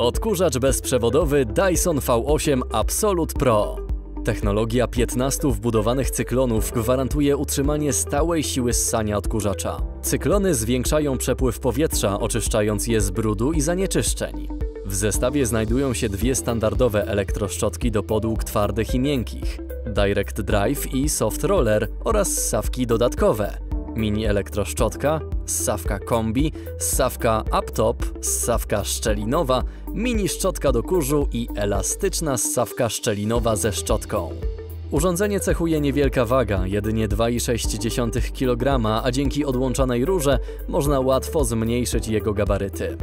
Odkurzacz bezprzewodowy Dyson V8 Absolute Pro. Technologia 15 wbudowanych cyklonów gwarantuje utrzymanie stałej siły ssania odkurzacza. Cyklony zwiększają przepływ powietrza, oczyszczając je z brudu i zanieczyszczeń. W zestawie znajdują się dwie standardowe elektroszczotki do podłóg twardych i miękkich, Direct Drive i Soft Roller oraz ssawki dodatkowe, mini elektroszczotka, ssawka kombi, ssawka uptop, ssawka szczelinowa, mini szczotka do kurzu i elastyczna ssawka szczelinowa ze szczotką. Urządzenie cechuje niewielka waga, jedynie 2,6 kg, a dzięki odłączanej rurze można łatwo zmniejszyć jego gabaryty.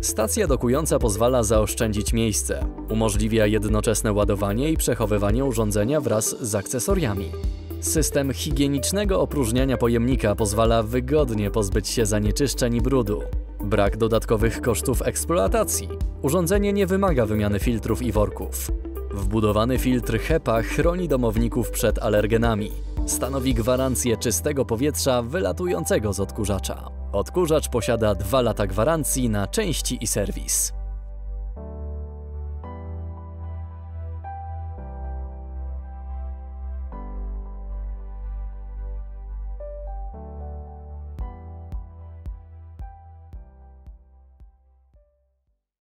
Stacja dokująca pozwala zaoszczędzić miejsce. Umożliwia jednoczesne ładowanie i przechowywanie urządzenia wraz z akcesoriami. System higienicznego opróżniania pojemnika pozwala wygodnie pozbyć się zanieczyszczeń i brudu. Brak dodatkowych kosztów eksploatacji. Urządzenie nie wymaga wymiany filtrów i worków. Wbudowany filtr HEPA chroni domowników przed alergenami. Stanowi gwarancję czystego powietrza wylatującego z odkurzacza. Odkurzacz posiada 2 lata gwarancji na części i serwis.